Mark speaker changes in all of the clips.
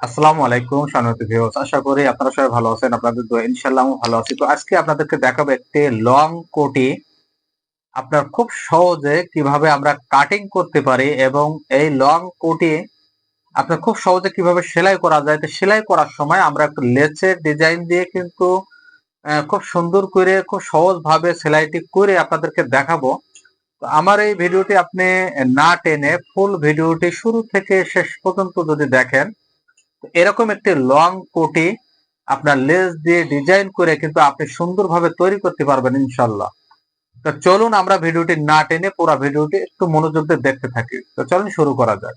Speaker 1: আসসালামু আলাইকুম সম্মানিত ভিউয়ার্স আশা করি আপনারা সবাই ভালো আছেন, আপনাদের দোয়া ইনশাআল্লাহ ভালো আছি। তো আজকে আপনাদেরকে দেখাবো একটি লং কোটি। আপনার খুব সহজে কীভাবে আমরা কাটিং করতে পারি এবং এই লং কোটি আপনার খুব সহজে কীভাবে সেলাই করা যায়। তো সেলাই করার সময় আমরা একটু লেচের ডিজাইন দিয়ে কিন্তু খুব সুন্দর করে, খুব সহজ ভাবে সেলাইটি করে আপনাদেরকে দেখাবো। আমার এই ভিডিওটি আপনি না টেনে ফুল ভিডিওটি শুরু থেকে শেষ পর্যন্ত যদি দেখেন এরকম একটি লং কোটি আপনার লেস দিয়ে ডিজাইন করে কিন্তু আপনি সুন্দরভাবে তৈরি করতে পারবেন ইনশাল্লাহ তো চলুন আমরা ভিডিওটি না টেনে পুরো ভিডিওটি একটু মনোযোগ দিয়ে দেখতে থাকি। তো চলুন শুরু করা যাক।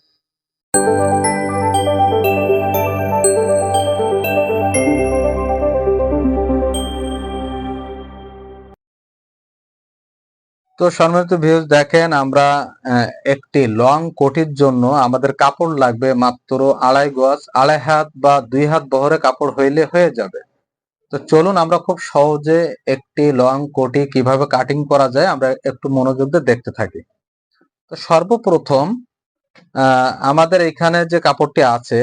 Speaker 1: তো সম্মানিত ভিউজ দেখেন আমরা একটি লং কোটির জন্য আমাদের কাপড় লাগবে মাত্র আড়াই গজ, আড়াই হাত বা দুই হাত বহরে কাপড় হইলে হয়ে যাবে। তো চলুন আমরা খুব সহজে একটি লং কোটি কীভাবে কাটিং করা যায় আমরা একটু মনোযোগ দিয়ে দেখতে থাকি। তো সর্বপ্রথম আমাদের এখানে যে কাপড়টি আছে,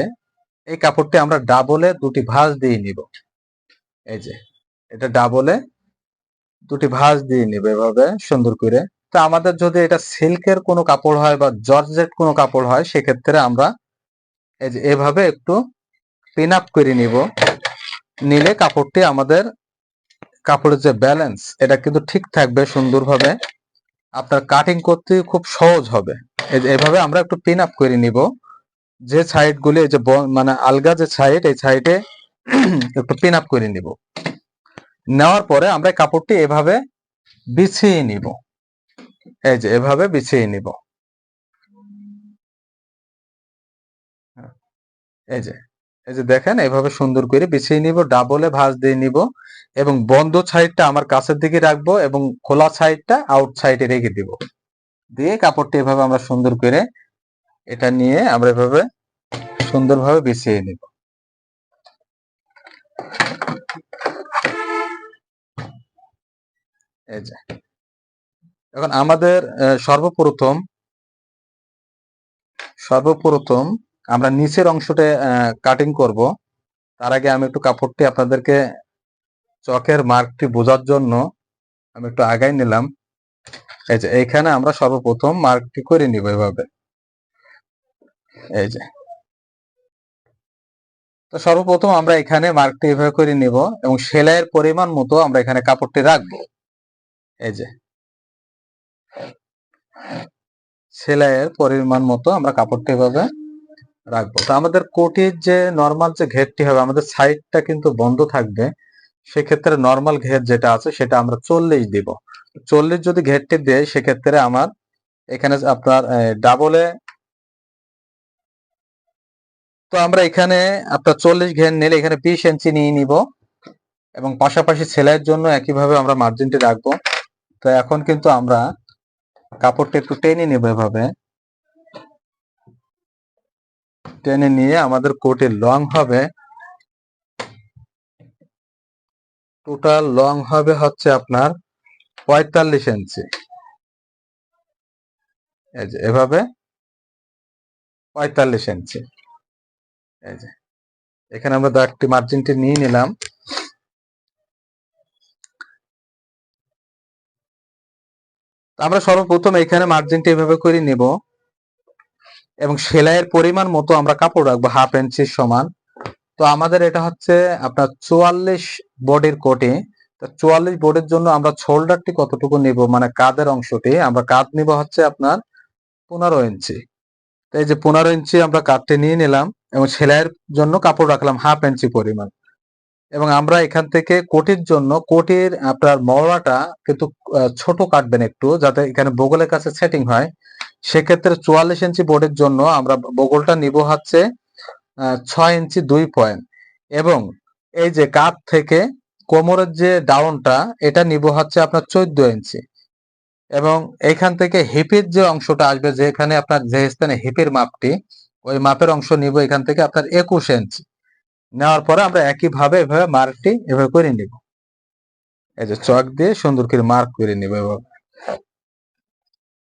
Speaker 1: এই কাপড়টি আমরা ডাবলে দুটি ভাঁজ দিয়ে নিব। এই যে, এটা ডাবলে দুটি ভাঁজ দিয়ে নিব এভাবে সুন্দর করে। তো আমাদের যদি এটা সিল্কের কোনো কাপড় হয় বা জর্জেট কোনো কাপড় হয়, সেক্ষেত্রে আমরা এই যে এভাবে একটু পিন আপ করে নিব। নিলে কাপড়টি আমাদের কাপড়ের যে ব্যালেন্স এটা কিন্তু ঠিক থাকবে সুন্দরভাবে। আপনার কাটিং করতে খুব সহজ হবে। এই যে এভাবে আমরা একটু পিন আপ করে নিব। যে সাইডগুলি এই যে মানে আলগা যে সাইড এই সাইডে একটু পিন আপ করে নিব। নেওয়ার পরে আমরা কাপড়টি এভাবে বিছিয়ে নিব। এই যে, এভাবে বিছিয়ে নিব। এই যে এই যে দেখেন, এভাবে সুন্দর করে বিছিয়ে নিব, ডাবলে ভাঁজ দিয়ে নিব এবং বন্ধ সাইডটা আমার কাছের দিকে রাখব এবং খোলা সাইডটা আউট সাইডে রেখে দিব। দিয়ে কাপড়টি এভাবে আমরা সুন্দর করে এটা নিয়ে আমরা এভাবে সুন্দরভাবে বিছিয়ে নিব। এই যে। এখন আমাদের সর্বপ্রথম সর্বপ্রথম আমরা নিচের অংশটা কাটিং করব। তার আগে আমি একটু কাপড়টি আপনাদেরকে চকের মার্কটি বোঝার জন্য আমি একটু আগাই নিলাম। এই যে, এইখানে আমরা সর্বপ্রথম মার্কটি করে নিব এভাবে। এই যে। তো সর্বপ্রথম আমরা এখানে মার্কটি এভাবে করে নিব এবং সেলাইয়ের পরিমাণ মতো আমরা এখানে কাপড়টি রাখব। এই যে। সেলাইয়ের পরিমাণ মতো আমরা কাপড়টি এভাবে রাখব। তো আমাদের কোটির যে নর্মাল যে ঘেরটি হবে, আমাদের সাইডটা কিন্তু বন্ধ থাকবে, সেক্ষেত্রে নর্মাল ঘের যেটা আছে, সেটা আমরা চল্লিশ দিব। চল্লিশ যদি ঘেরটি দেয় সেক্ষেত্রে আমার এখানে আপনার ডাবলে তো আমরা এখানে আপনার চল্লিশ ঘের নিলে এখানে বিশ ইঞ্চি নিয়ে নিব এবং পাশাপাশি সেলাইয়ের জন্য একইভাবে আমরা মার্জিনটি রাখব। তো এখন কিন্তু আমরা কাপড়টা একটু টেনে নেব এভাবে। টেনে নিয়ে আমাদের কোটের লং হবে। টোটাল লং হবে হচ্ছে আপনার পঁয়তাল্লিশ ইঞ্চি। এই যে এভাবে পঁয়তাল্লিশ ইঞ্চি। এই যে এখানে আমরা একটি মার্জিনটি নিয়ে নিলাম। আমরা সর্বপ্রথম এখানে মার্জিনটি এভাবে করে নিব এবং সেলাইয়ের পরিমাণ মতো আমরা কাপড় রাখব হাফ ইঞ্চির সমান। তো আমাদের এটা হচ্ছে আপনার চুয়াল্লিশ বডির কোটি তো চুয়াল্লিশ বডির জন্য আমরা শোল্ডারটি কতটুকু নিব? মানে কাঁধের অংশটি। আমরা কাঁধ নিব হচ্ছে আপনার পনেরো ইঞ্চি তো এই যে পনেরো ইঞ্চি আমরা কাঠটি নিয়ে নিলাম এবং সেলাইয়ের জন্য কাপড় রাখলাম হাফ ইঞ্চি পরিমাণ। এবং আমরা এখান থেকে কোটির জন্য, কোটির আপনার মহড়াটা কিন্তু ছোট কাটবেন একটু, যাতে এখানে বগলের কাছে সেটিং হয়। সেক্ষেত্রে চুয়াল্লিশ ইঞ্চি বোর্ডের জন্য আমরা বগলটা নিব হচ্ছে ছয় ইঞ্চি দুই পয়েন্ট এবং এই যে কাপ থেকে কোমরের যে ডাউনটা এটা নিব হচ্ছে আপনার চোদ্দ ইঞ্চি। এবং এখান থেকে হিপের যে অংশটা আসবে, যেখানে আপনার যে স্থানে হিপের মাপটি, ওই মাপের অংশ নিব এখান থেকে আপনার একুশ ইঞ্চি। নেওয়ার পরে আমরা একইভাবে এভাবে মার্কটি এভাবে করে নিব। এই যে চক দিয়ে সুন্দর করে মার্ক করে নিব এভাবে।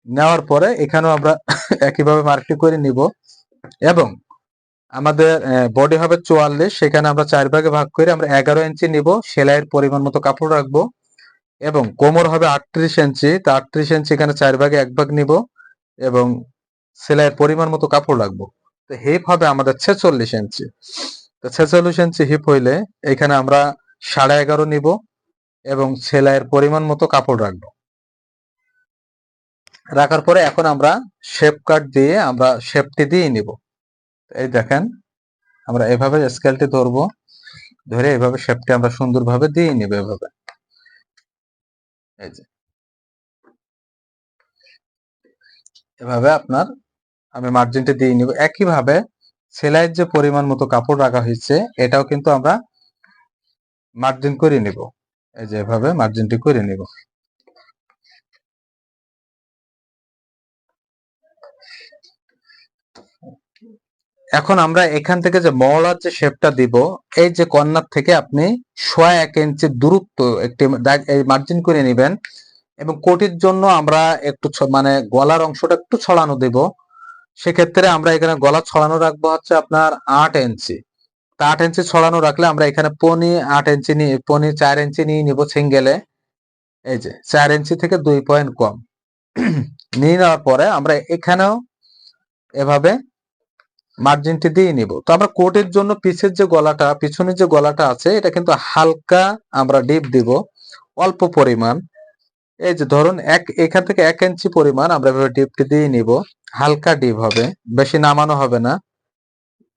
Speaker 1: নেওয়ার পরে এখানেও আমরা একইভাবে মার্কটি করে নিব এবং আমাদের বডি হবে চুয়াল্লিশ, সেখানে আমরা চার ভাগে ভাগ করে আমরা এগারো ইঞ্চি নিব, সেলাইয়ের পরিমাণ মতো কাপড় রাখব এবং কোমর হবে আটত্রিশ ইঞ্চি, তা আটত্রিশ ইঞ্চি এখানে চার ভাগে এক ভাগ নিব এবং সেলাইয়ের পরিমাণ মতো কাপড় রাখব। তো হিপ হবে আমাদের ছেচল্লিশ ইঞ্চি। তো ছেচল্লিশ ইঞ্চি হিপ হইলে এখানে আমরা সাড়ে এগারো নিব এবং সেলাইয়ের পরিমাণ মতো কাপড় রাখব। রাখার পরে এখন আমরা শেপ কাট দিয়ে আমরা শেপটি দিয়ে নিব। এই দেখেন, আমরা এভাবে স্কেলটি ধরবো, ধরে এভাবে শেপটি আমরা সুন্দরভাবে দিয়ে নিব এভাবে। এই যে। এভাবে আপনার আমি মার্জিনটি দিয়ে নিব। একইভাবে সেলাইয়ের যে পরিমাণ মতো কাপড় রাখা হয়েছে, এটাও কিন্তু আমরা মার্জিন করে নিব। এই যে এভাবে মার্জিনটি করে নিব। এখন আমরা এখান থেকে যে মহলার যে শেপটা দিব, এই যে কর্নার থেকে আপনি সোয়া এক ইঞ্চি দূরত্ব একটি মার্জিন করে নেবেন এবং কোটির জন্য আমরা একটু মানে গলার অংশটা একটু ছড়ানো দেব। সেক্ষেত্রে আমরা এখানে গলা ছড়ানো রাখব হচ্ছে আপনার আট ইঞ্চি তা আট ইঞ্চি ছড়ানো রাখলে আমরা এখানে পনি আট ইঞ্চি নিয়ে, পনি চার ইঞ্চি নিয়ে নিব সিঙ্গেলে এই যে, চার ইঞ্চি থেকে দুই পয়েন্ট কম। নিয়ে নেওয়ার পরে আমরা এখানেও এভাবে মার্জিনটি দিয়ে নিব। তো আমরা কোটের জন্য পিছের যে গলাটা, পিছনের যে গলাটা আছে, এটা কিন্তু হালকা আমরা ডিপ দিব, অল্প পরিমাণ। এই যে ধরুন এক, এখান থেকে এক ইঞ্চি পরিমাণ আমরা এভাবে ডিপটি দিয়ে নিব। হালকা ডিপ হবে, বেশি নামানো হবে না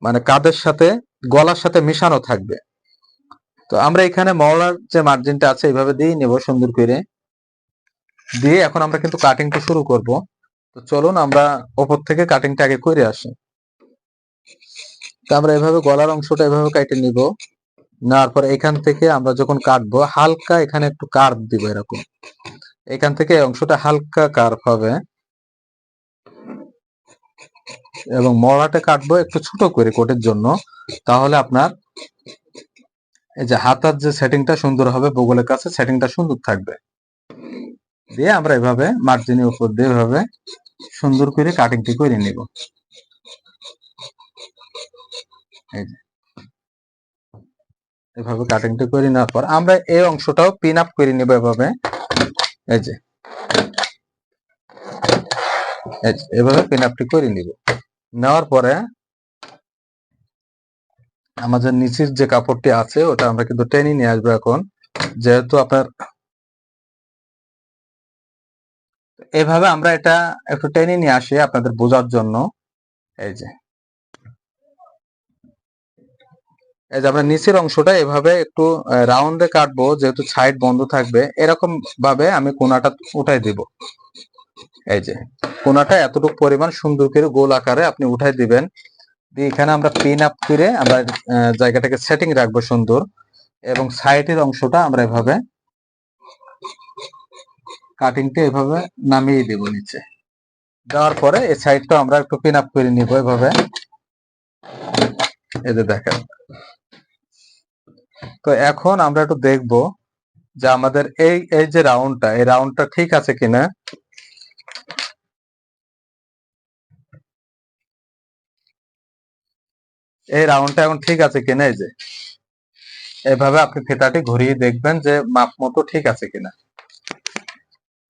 Speaker 1: মানে কাদের সাথে, গলার সাথে মিশানো থাকবে। তো আমরা এখানে মলার যে মার্জিনটা আছে, এইভাবে দিয়ে নিব সুন্দর করে। দিয়ে এখন আমরা কিন্তু কাটিংটা শুরু করব। তো চলুন আমরা ওপর থেকে কাটিংটা আগে করে আসি। তো আমরা এভাবে গলার অংশটা এভাবে কেটে নিব। নেওয়ার পরে এখান থেকে আমরা যখন কাটবো, হালকা এখানে একটু কার্ভ দিব এরকম। এখান থেকে অংশটা হালকা কার্ভ হবে। এবং মলাটা কাটবো একটু ছোট করে কোটের জন্য তাহলে আপনার এই যে হাতার যে সেটিংটা সুন্দর হবে বগলের কাছে সেটিংটা সুন্দর থাকবে। দিয়ে আমরা এভাবে মার্জিনের উপর দিয়ে এভাবে সুন্দর করে কাটিংটি করে নিব। এভাবে কাটিংটি করে নেওয়ার পর আমরা এই অংশটাও পিন আপ করে নিব এভাবে। এই যে, এভাবে পিন আপটি করে নিব। নেওয়ার পরে আমাদের নিচের যে কাপড়টি আছে, ওটা আমরা কিন্তু টেনে নিয়ে আসব এখন। যেহেতু আপনার এভাবে আমরা এটা একটু টেনে নিয়ে আসি আপনাদের বোঝার জন্য। এই যে। এই যে আমরা নিচের অংশটা এভাবে একটু রাউন্ডে কাটবো, যেহেতু সাইড বন্ধ থাকবে এরকম ভাবে আমি কোনাটা উঠাই দিব। এই যে, কোনাটা এতটুকু পরিমাণ সুন্দর করে গোল আকারে আপনি উঠাই দিবেন। দিয়ে এখানে আমরা পিন আপ করে আমরা জায়গাটাকে সেটিং রাখব সুন্দর। এবং সাইডের অংশটা আমরা এভাবে কাটিংটা এভাবে নামিয়ে দেব নিচে। দেওয়ার পরে এই সাইডটা আমরা একটু পিন আপ করে নিব এভাবে। এই যে দেখেন। তো এখন আমরা একটু দেখব যে আমাদের এই এই যে রাউন্ডটা এই রাউন্ডটা ঠিক আছে কিনা? এই রাউন্ডটা এখন ঠিক আছে কিনা এই যে? এভাবে আপনি ফিতাটি ঘুরিয়ে দেখবেন যে মাপ মতো ঠিক আছে কিনা।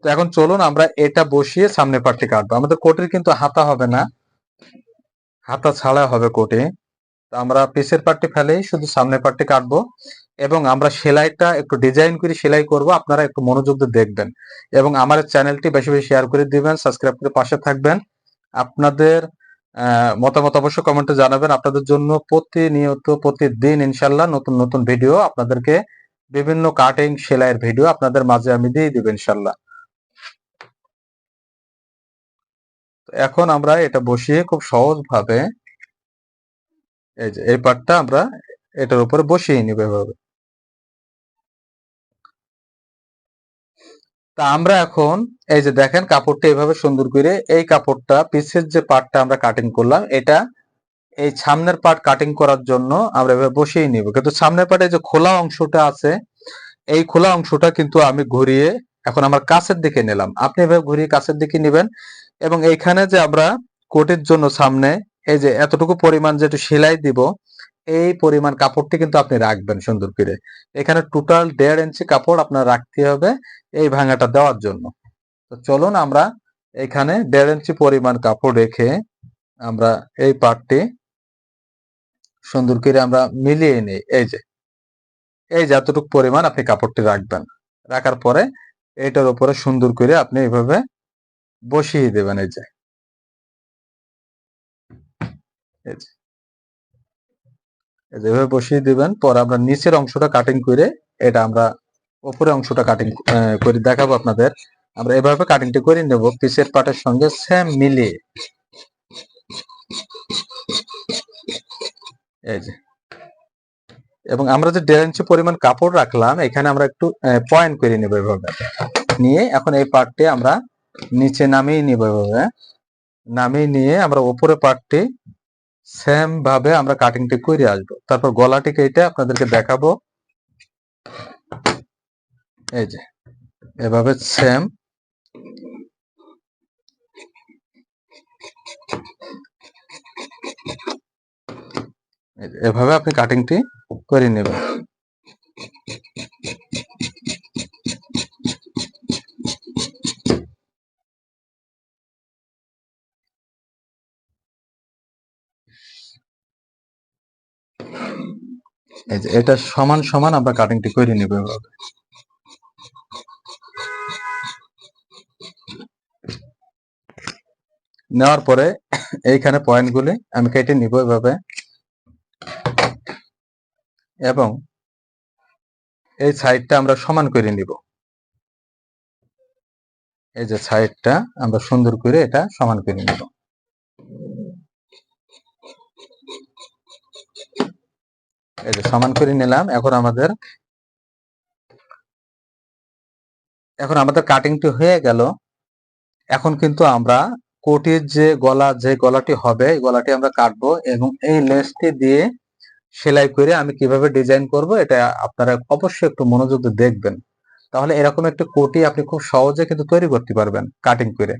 Speaker 1: তো এখন চলুন আমরা এটা বসিয়ে সামনে পাটটি কাটবো। আমাদের কোটির কিন্তু হাতা হবে না। হাতা ছাড়া হবে কোটে। আমরা পিসের পাটটি ফেলেই শুধু সামনের পাটটি কাটবো এবং আমরা সেলাইটা একটু ডিজাইন করে সেলাই করব। আপনারা একটু মনোযোগ দিয়ে দেখবেন এবং আমার চ্যানেলটি বেশি বেশি শেয়ার করে দিবেন, সাবস্ক্রাইব করে পাশে থাকবেন। আপনাদের মতামত অবশ্যই কমেন্টে জানাবেন। আপনাদের জন্য প্রতিনিয়ত, প্রতিদিন ইনশাল্লাহ নতুন নতুন ভিডিও আপনাদেরকে বিভিন্ন কাটিং সেলাইয়ের ভিডিও আপনাদের মাঝে আমি দিয়ে দিব ইনশাল্লাহ এখন আমরা এটা বসিয়ে খুব সহজ ভাবে এই যে, এই পার্টটা আমরা এটার উপরে বসিয়ে নিব এভাবে। তা আমরা এখন এই যে দেখেন কাপড়টা এভাবে সুন্দর করে এই কাপড়টা পিছের যে পার্টটা আমরা কাটিং করলাম, এটা এই সামনের পার্ট কাটিং করার জন্য আমরা এভাবে বসিয়ে নিব। কিন্তু সামনের পার্টে যে খোলা অংশটা আছে, এই খোলা অংশটা কিন্তু আমি ঘুরিয়ে এখন আমার কাছের দিকে নিলাম। আপনি এভাবে ঘুরিয়ে কাছের দিকে নেবেন এবং এইখানে যে আমরা কোটের জন্য সামনে এই যে এতটুকু পরিমাণ যেটু সেলাই দিব এই পরিমাণ কাপড়টি কিন্তু আপনি রাখবেন সুন্দর করে। এখানে টোটাল দেড় ইঞ্চি কাপড় আপনার রাখতে হবে এই ভাঙাটা দেওয়ার জন্য। তো চলুন আমরা এখানে দেড় ইঞ্চি পরিমাণ কাপড় রেখে আমরা এই পার্টটি সুন্দর করে আমরা মিলিয়ে নিই। এই যে, এই যতটুকু পরিমাণ আপনি কাপড়টি রাখবেন। রাখার পরে এটার উপরে সুন্দর করে আপনি এইভাবে বসিয়ে দেবেন। এই যে এই যে। এই যে এভাবে বসিয়ে দিবেন, পর আমরা নিচের অংশটা কাটিং করে এটা আমরা উপরের অংশটা কাটিং করে দেখাবো আপনাদের। আমরা এভাবে কাটিংটি করে নেব পিসের পাটের সঙ্গে সেম মিলিয়ে। এই যে। এবং আমরা যে দেড় ইঞ্চি পরিমাণ কাপড় রাখলাম, এখানে আমরা একটু পয়েন্ট করে নেব এভাবে। নিয়ে এখন এই পার্টটি আমরা নিচে নামিয়ে নিব এভাবে। নামিয়ে নিয়ে আমরা উপরে পার্টটি সেম ভাবে আমরা কাটিংটি করে আসব। তারপর গলাটি এটা আপনাদেরকে দেখাবো। এই যে, এভাবে সেম এভাবে আপনি কাটিংটি করে নেবেন। এই যে, এটা সমান সমান আমরা কাটিংটি করে নিব এভাবে। নেওয়ার পরে এইখানে পয়েন্টগুলি আমি কেটে নিব এভাবে। এবং এই সাইডটা আমরা সমান করে নিব। এই যে সাইডটা আমরা সুন্দর করে এটা সমান করে নিব। এই যে সমান করে নিলাম, এখন আমাদের এখন আমাদের কাটিংটি হয়ে গেল। এখন কিন্তু আমরা কোটির যে গলা, যে গলাটি হবে, এই গলাটি আমরা কাটবো এবং এই লেসটি দিয়ে সেলাই করে আমি কীভাবে ডিজাইন করব, এটা আপনারা অবশ্যই একটু মনোযোগ দিয়ে দেখবেন। তাহলে এরকম একটা কোটি আপনি খুব সহজে কিন্তু তৈরি করতে পারবেন কাটিং করে।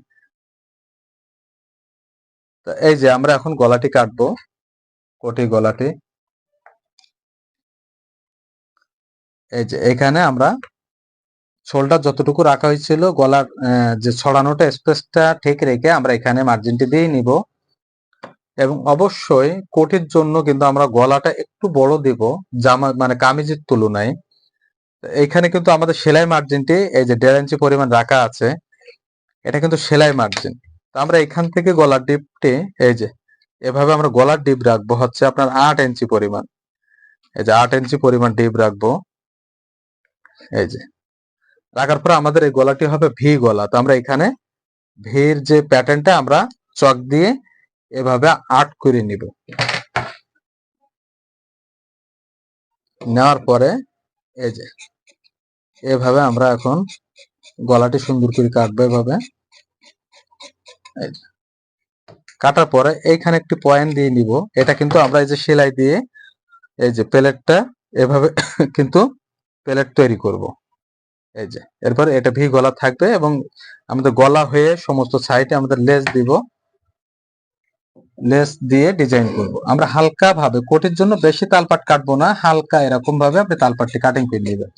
Speaker 1: তো এই যে আমরা এখন গলাটি কাটবো, কোটি গলাটি। এই যে এখানে আমরা শোলটা যতটুকু রাখা হয়েছিল, গলার যে ছড়ানোটা স্পেসটা ঠিক রেখে আমরা এখানে মার্জিনটি দিয়ে নিব। এবং অবশ্যই কোটির জন্য কিন্তু আমরা গলাটা একটু বড় দিব, জামা মানে কামিজের তুলনায়। এখানে কিন্তু আমাদের সেলাই মার্জিনটি এই যে দেড় ইঞ্চি পরিমাণ রাখা আছে, এটা কিন্তু সেলাই মার্জিন তো আমরা এখান থেকে গলার ডিপটি, এই যে এভাবে আমরা গলার ডিপ রাখব, হচ্ছে আপনার আট ইঞ্চি পরিমাণ। এই যে আট ইঞ্চি পরিমাণ ডিপ রাখব। এই যে, রাখার পর আমাদের এই গলাটি হবে ভি গলা। তো আমরা এখানে ভির যে প্যাটার্নটা আমরা চক দিয়ে এভাবে আট করে নিব। নেওয়ার পরে এই যে, এভাবে আমরা এখন গলাটি সুন্দর করে কাটবো এভাবে। কাটার পরে এইখানে একটি পয়েন্ট দিয়ে নিব। এটা কিন্তু আমরা এই যে সেলাই দিয়ে এই যে প্লেটটা এভাবে কিন্তু প্লেট তৈরি করব। এই যে, এরপর এটা ভি গলা থাকবে এবং আমাদের গলা হয়ে সমস্ত সাইডে আমাদের লেস দিব। লেস দিয়ে ডিজাইন করব। আমরা হালকা ভাবে কোটির জন্য বেশি তালপাট কাটবো না, হালকা এরকম ভাবে আপনি তালপাটটি কাটিং করে নেবেন।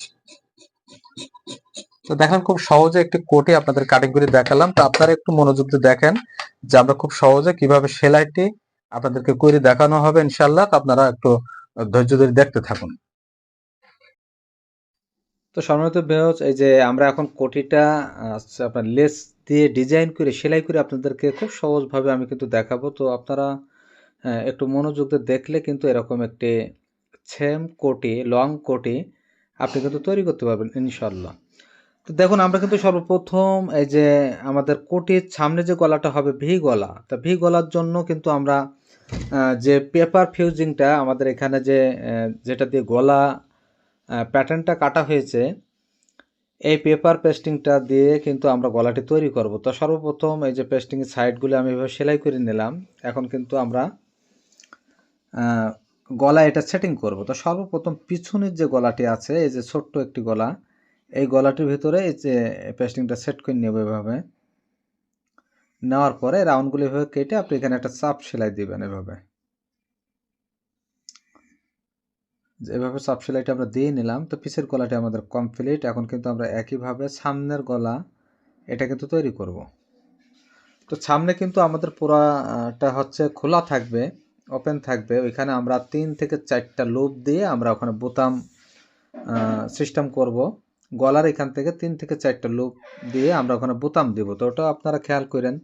Speaker 1: তো দেখেন খুব সহজে একটি কোটি আপনাদের কাটিং করে দেখালাম। তো আপনারা একটু মনোযোগ দিয়ে দেখেন যে আমরা খুব সহজে কীভাবে সেলাইটি আপনাদেরকে করে দেখানো হবে ইনশাল্লাহ তো আপনারা একটু ধৈর্য ধরে দেখতে থাকুন।
Speaker 2: তো সম্মানিত বেহজ এই যে আমরা এখন কোটিটা আপনার লেস দিয়ে ডিজাইন করে, সেলাই করে আপনাদেরকে খুব সহজভাবে আমি কিন্তু দেখাবো। তো আপনারা একটু মনোযোগ দিয়ে দেখলে কিন্তু এরকম একটি সেম কোটি, লং কোটি আপনি কিন্তু তৈরি করতে পারবেন ইনশাল্লাহ তো দেখুন, আমরা কিন্তু সর্বপ্রথম এই যে আমাদের কোটির সামনে যে গলাটা হবে ভি গলা, তা ভি গলার জন্য কিন্তু আমরা যে পেপার ফিউজিংটা আমাদের এখানে যে যেটা দিয়ে গলা প্যাটার্নটা কাটা হয়েছে, এই পেপার পেস্টিংটা দিয়ে কিন্তু আমরা গলাটি তৈরি করব। তো সর্বপ্রথম এই যে পেস্টিংয়ের সাইডগুলো আমি এভাবে সেলাই করে নিলাম। এখন কিন্তু আমরা গলা এটা সেটিং করব। তো সর্বপ্রথম পিছনের যে গলাটি আছে, এই যে ছোট্ট একটি গলা, এই গলাটির ভিতরে এই যে পেস্টিংটা সেট করে নেব এভাবে। নেওয়ার পরে রাউন্ডগুলি এভাবে কেটে আপনি এখানে একটা চাপ সেলাই দিবেন এভাবে যে এভাবে চাপ সেলাইটা আমরা দিয়ে নিলাম, তো পিছের গলাটি আমাদের কমপ্লিট এখন কিন্তু আমরা একইভাবে সামনের গলা এটা কিন্তু তৈরি করব। তো সামনে কিন্তু আমাদের পুরাটা হচ্ছে খোলা থাকবে ওপেন থাকবে। ওইখানে আমরা তিন থেকে চারটা লুপ দিয়ে আমরা ওখানে বোতাম সিস্টেম করব। গলার এখান থেকে তিন থেকে চারটা লুপ দিয়ে আমরা ওখানে বোতাম দিব। তো ওটা আপনারা খেয়াল করেন।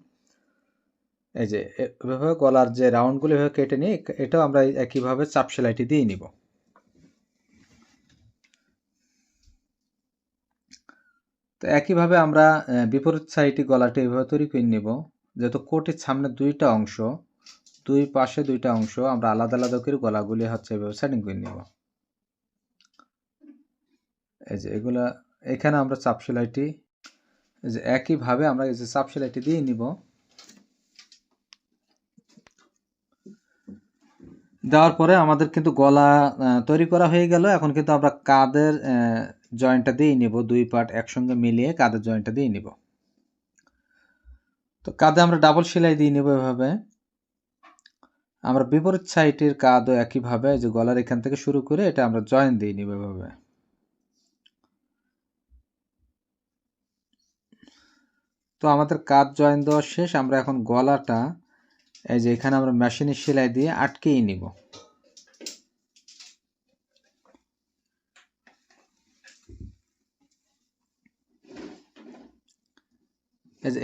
Speaker 2: এই যে, এভাবে গলার যে রাউন্ডগুলো এভাবে কেটে নিই এটাও আমরা একইভাবে চাপ সেলাইটি দিয়ে নিব। তো একইভাবে আমরা বিপরীত সাইডে গলাটি এভাবে তৈরি করে নিব, যেহেতু কোটির সামনে দুইটা অংশ, দুই পাশে দুইটা অংশ, আমরা আলাদা আলাদা করে গলাগুলি হচ্ছে এভাবে সেটিং করে নিব। এই যে এগুলা, এখানে আমরা চাপ সেলাইটি যে একইভাবে আমরা এই যে চাপ সেলাইটি দিয়ে নিব। দেওয়ার পরে আমাদের কিন্তু গলা তৈরি করা হয়ে গেল, এখন কিন্তু আমরা কাদের জয়েন্টটা দিয়ে নিব, দুই পার্ট একসঙ্গে মিলিয়ে কাদের জয়েন্টটা দিয়ে নিব। তো কাঁধে আমরা ডাবল সেলাই দিয়ে নিব এভাবে। আমরা বিপরীত সাইডের কাঁধও একইভাবে যে গলার এখান থেকে শুরু করে এটা আমরা জয়েন দিয়ে নিব এভাবে। তো আমাদের কাঁধ জয়েন দেওয়া শেষ, আমরা এখন গলাটা, এই যে এখানে আমরা মেশিনের সেলাই দিয়ে আটকেই নিব।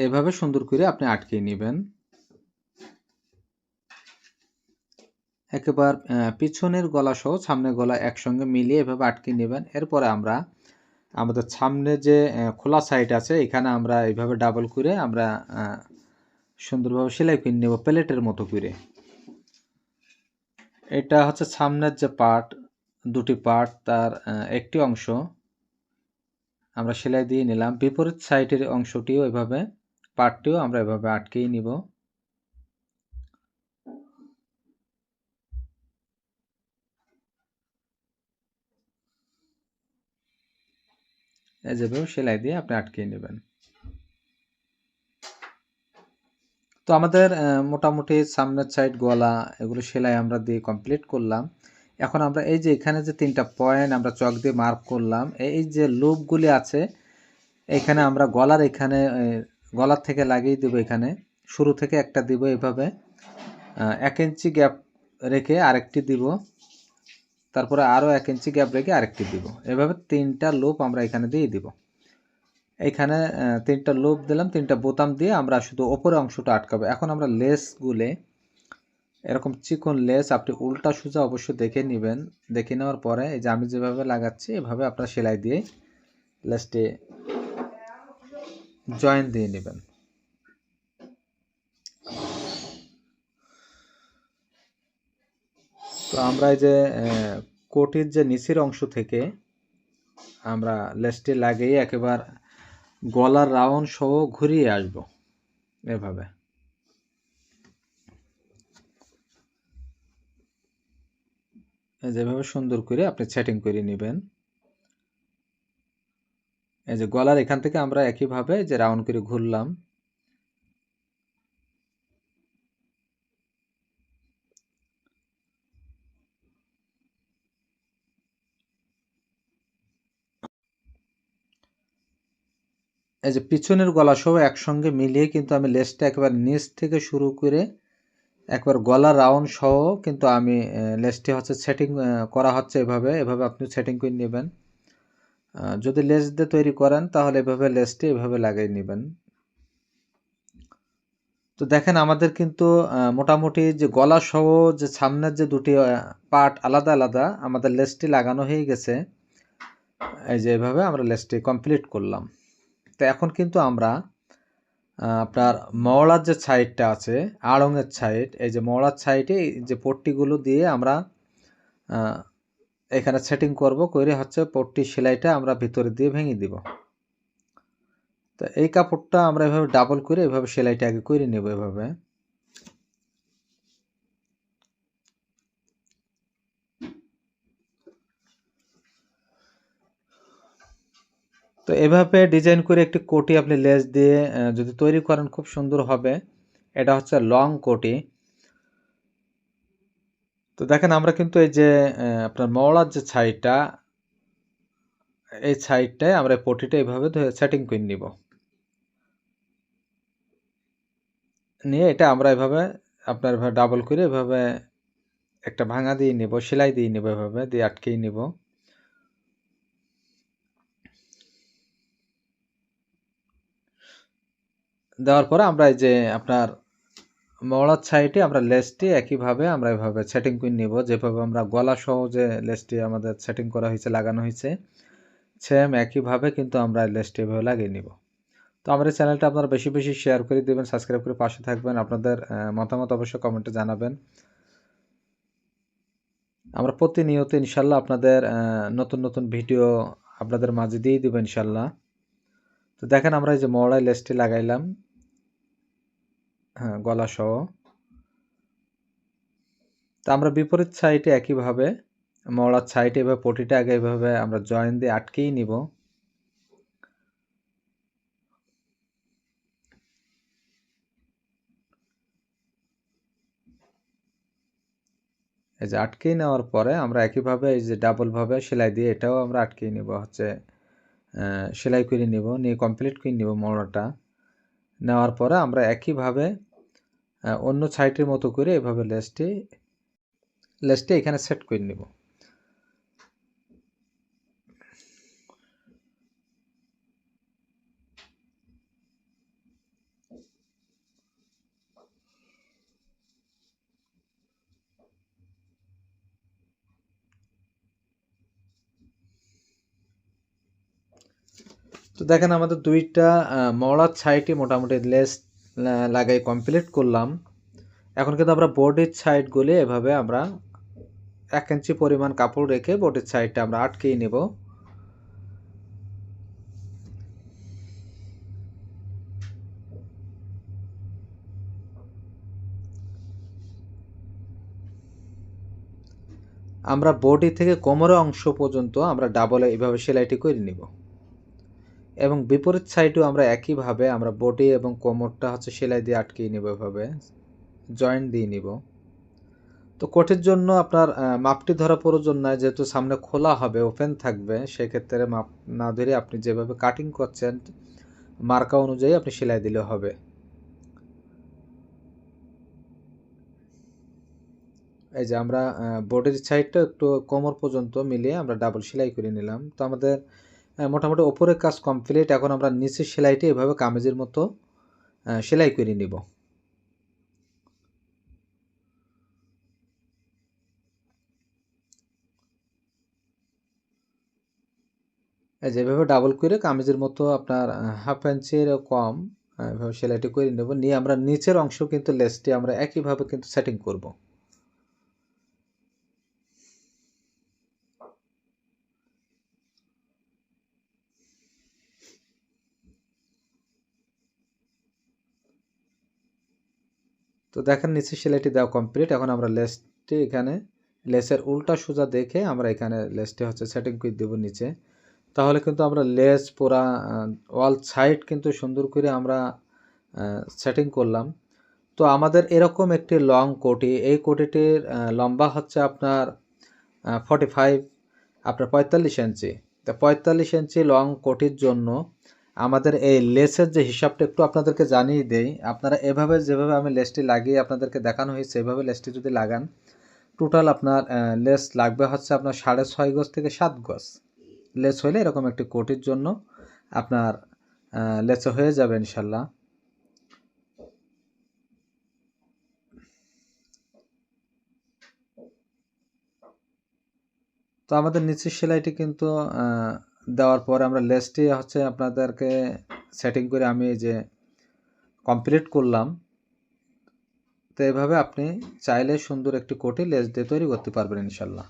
Speaker 2: এভাবে সুন্দর করে আপনি আটকে নেবেন। একেবার পিছনের গলা সহ সামনের গলা একসঙ্গে মিলিয়ে এভাবে আটকে নেবেন। এরপরে আমরা আমাদের সামনে যে খোলা সাইড আছে, এখানে আমরা এইভাবে ডাবল করে আমরা সুন্দরভাবে সেলাই করে নেব প্লেটের মতো করে। এটা হচ্ছে সামনের যে পার্ট দুটি পার্ট তার একটি অংশ। আমরা সেলাই দিয়ে নিলাম। বিপরীত সাইডের অংশটিও এভাবে পার্টটিও আমরা এভাবে আটকেই নিব। যেভাবে সেলাই দিয়ে আপনি আটকিয়ে নেবেন। তো আমাদের মোটামুটি সামনের সাইড গলা, এগুলো সেলাই আমরা দিয়ে কমপ্লিট করলাম। এখন আমরা এই যে এখানে যে তিনটা পয়েন্ট আমরা চক দিয়ে মার্ক করলাম, এই যে লুপগুলি আছে, এখানে আমরা গলার এখানে গলার থেকে লাগিয়ে দেবো এখানে। শুরু থেকে একটা দিব এভাবে। এক ইঞ্চি গ্যাপ রেখে আরেকটি দিব। তারপরে আরও এক ইঞ্চি গ্যাপ রেখে আরেকটি দিব। এভাবে তিনটা লুপ আমরা এখানে দিয়ে দিব। এখানে তিনটা লুপ দিলাম, তিনটা বোতাম দিয়ে আমরা শুধু ওপরের অংশটা আটকাবো। এখন আমরা লেসগুলে এরকম চিকন লেস আপনি উল্টা সোজা অবশ্যই দেখে নেবেন। দেখে নেওয়ার পরে এই যে আমি যেভাবে লাগাচ্ছি, এভাবে আপনার সেলাই দিয়ে লেসটি জয়েন দিয়ে নেবেন। তো আমরা এই যে কোটির যে নিচের অংশ থেকে আমরা লেসটি লাগিয়ে একেবারে গলার রাউন্ড সহ ঘুরিয়ে আসব। এভাবে। যেভাবে সুন্দর করে আপনি সেটিং করে নেবেন। এই যে গলার এখান থেকে আমরা একইভাবে যে রাউন্ড করে ঘুরলাম। এই যে পিছনের গলা সহ একসঙ্গে মিলিয়ে কিন্তু আমি লেসটা একেবারে নিচ থেকে শুরু করে একবার গলা রাউন্ড সহ কিন্তু আমি লেসটি হচ্ছে সেটিং করা হচ্ছে এভাবে। এভাবে আপনি সেটিং করে নেবেন। যদি লেস দিয়ে তৈরি করেন তাহলে এভাবে লেসটি এভাবে লাগিয়ে নেবেন। তো দেখেন আমাদের কিন্তু মোটামুটি যে গলা সহ যে সামনের যে দুটি পার্ট আলাদা আলাদা আমাদের লেসটি লাগানো হয়ে গেছে। এই যে এভাবে আমরা লেসটি কমপ্লিট করলাম। তো এখন কিন্তু আমরা আপনার মওলার যে সাইডটা আছে, আড়ঙের সাইড এই যে মওলার সাইডে যে পট্টিগুলো দিয়ে আমরা এখানে সেটিং করব করে হচ্ছে পট্টি সেলাইটা আমরা ভিতরে দিয়ে ভেঙে দিব। তো এই কাপড়টা আমরা এভাবে ডাবল করে এভাবে সেলাইটা আগে করে নেব এভাবে। তো এভাবে ডিজাইন করে একটি কোটি আপনি লেস দিয়ে যদি তৈরি করেন, খুব সুন্দর হবে। এটা হচ্ছে লং কোটি। তো দেখেন, আমরা কিন্তু এই যে আপনার মওলার যে ছাইটা, এই সাইডটায় আমরা পটিটা এইভাবে সেটিং করে নিব। নিয়ে এটা আমরা এভাবে, আপনার ডাবল করে এভাবে একটা ভাঙা দিয়ে নিব, সেলাই দিয়ে নিব এভাবে, দিয়ে আটকেই নিব। দেওয়ার পরে আমরা এই যে আপনার মওড়ার সাইডে আমরা লেসটি একইভাবে আমরা এভাবে সেটিং করে নিব। যেভাবে আমরা গলা সহ যে লেসটি আমাদের সেটিং করা হয়েছে, লাগানো হয়েছে সেম একইভাবে কিন্তু আমরা লেসটি এভাবে লাগিয়ে নিব। তো আমার এই চ্যানেলটা আপনারা বেশি বেশি শেয়ার করে দেবেন সাবস্ক্রাইব করে পাশে থাকবেন। আপনাদের মতামত অবশ্যই কমেন্টে জানাবেন। আমরা প্রতিনিয়ত ইনশাল্লাহ আপনাদের নতুন নতুন ভিডিও আপনাদের মাঝে দিয়ে দেবো ইনশাল্লাহ। তো দেখেন আমরা এই যে মহড়ায় লেসটি লাগাইলাম। হ্যাঁ গলা সহ তো আমরা বিপরীত সাইডে একইভাবে মহড়ার সাইডে এভাবে পটিটা আগে এভাবে আমরা জয়েন দিয়ে আটকেই নিব। এই যে আটকেই নেওয়ার পরে আমরা একইভাবে এই যে ডাবল ভাবে সেলাই দিয়ে এটাও আমরা আটকেই নিব, হচ্ছে সেলাই করে নিব, নিয়ে কমপ্লিট করে নিব মোড়াটা নেওয়ার পরে আমরা একইভাবে অন্য সাইটের মতো করে এভাবে লেসটি লেসটি এখানে সেট করে নিব। তো দেখেন আমাদের দুইটা মওড়ার সাইডে মোটামুটি লেস লাগাই কমপ্লিট করলাম। এখন কিন্তু আমরা বডির সাইডগুলি এভাবে আমরা এক ইঞ্চি পরিমাণ কাপড় রেখে বডির সাইডটা আমরা আটকেই নেব। আমরা বডি থেকে কোমরের অংশ পর্যন্ত আমরা ডাবলে এইভাবে সেলাইটি করে নিব। এবং বিপরীত সাইডেও আমরা একইভাবে আমরা বডি এবং কোমরটা হচ্ছে সেলাই দিয়ে আটকিয়ে নেব এভাবে জয়েন্ট দিয়ে নিব। তো কোটের জন্য আপনার মাপটি ধরা প্রয়োজন নয়, যেহেতু সামনে খোলা হবে ওপেন থাকবে, সেক্ষেত্রে মাপ না ধরে আপনি যেভাবে কাটিং করছেন মার্কা অনুযায়ী আপনি সেলাই দিলে হবে। এই যে আমরা বডির সাইডটা একটু কোমর পর্যন্ত মিলিয়ে আমরা ডাবল সেলাই করে নিলাম। তো আমাদের মোটামুটি ওপরের কাজ কমপ্লিট এখন আমরা নিচের সেলাইটি এভাবে কামিজের মতো সেলাই করে নিব। যেভাবে ডাবল করে কামিজের মতো আপনার হাফ ইঞ্চের কম এভাবে সেলাইটি করে নেব। নিয়ে আমরা নিচের অংশ কিন্তু লেসটি আমরা একইভাবে কিন্তু সেটিং করব তো দেখেন নিচে সেলাইটি দেওয়া কমপ্লিট এখন আমরা লেসটি এখানে, লেসের উল্টা সোজা দেখে আমরা এখানে লেসটি হচ্ছে সেটিং করে দেবো নিচে। তাহলে কিন্তু আমরা লেস পুরা ওয়াল সাইড কিন্তু সুন্দর করে আমরা সেটিং করলাম। তো আমাদের এরকম একটি লং কোটি, এই কোটিটির লম্বা হচ্ছে আপনার ফর্টি ফাইভ আপনার পঁয়তাল্লিশ ইঞ্চি তা পঁয়তাল্লিশ ইঞ্চি লং কোটির জন্য আমাদের এই লেসের যে হিসাবটা একটু আপনাদেরকে জানিয়ে দেই, আপনারা এভাবে যেভাবে আমি লেসটি লাগিয়ে আপনাদেরকে দেখানো হয়েছে, এভাবে লেসটি যদি লাগান টোটাল আপনার লেস লাগবে হচ্ছে আপনার সাড়ে ছয় গজ থেকে সাত গজ। লেস হইলে এরকম একটি কোটির জন্য আপনার লেসে হয়ে যাবে ইনশাল্লাহ তো আমাদের নিচের সেলাইটি কিন্তু দেওয়ার পরে আমরা লেসটি হচ্ছে আপনাদেরকে সেটিং করে আমি যে কমপ্লিট করলাম। তো এভাবে আপনি চাইলে সুন্দর একটি কোটি লেস দিয়ে তৈরি করতে পারবেন ইনশাল্লাহ।